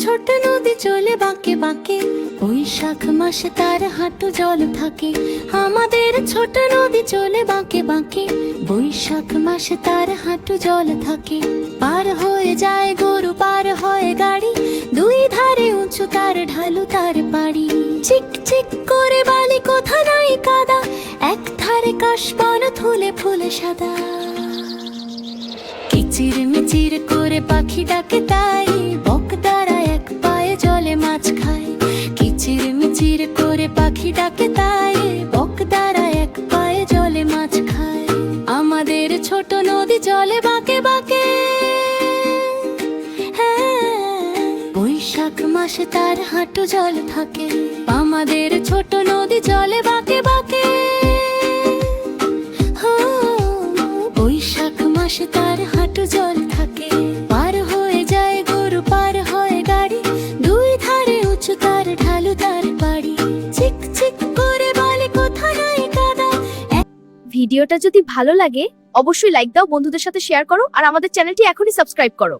ছোট নদী চলে বাঁকে বাঁকে। বৈশাখ মাসে তার হাঁটু জল থাকে। আমাদের ছোট নদী চলে বাঁকে বাঁকে। বৈশাখ মাসে তার হাঁটু জল থাকে। পার হয়ে যায় গরু, পার হয় গাড়ি। দুই ধারে উঁচু তার ঢালু তার পাড়ি চিক চিক করে বালি, কোথা নাই কাদা। এক ধারে কাশবন থুলে ফুলে সাদা। কিচির মিচির করে পাখি ডাকে তাই। পাখি ডাকে তাই বক দ্বারা এক পায়ে জলে মাছ খায়। আমাদের ছোট নদী জলে বাঁকে বাঁকে। হ্যাঁ, বৈশাখ মাসে তার হাঁটু জল থাকে। আমাদের ছোট নদী জলে বাঁকে বাঁকে। হো, বৈশাখ মাসে তার ভিডিওটা যদি ভালো লাগে, অবশ্যই লাইক দাও, বন্ধুদের সাথে শেয়ার করো, আর আমাদের চ্যানেলটি এখনই সাবস্ক্রাইব করো।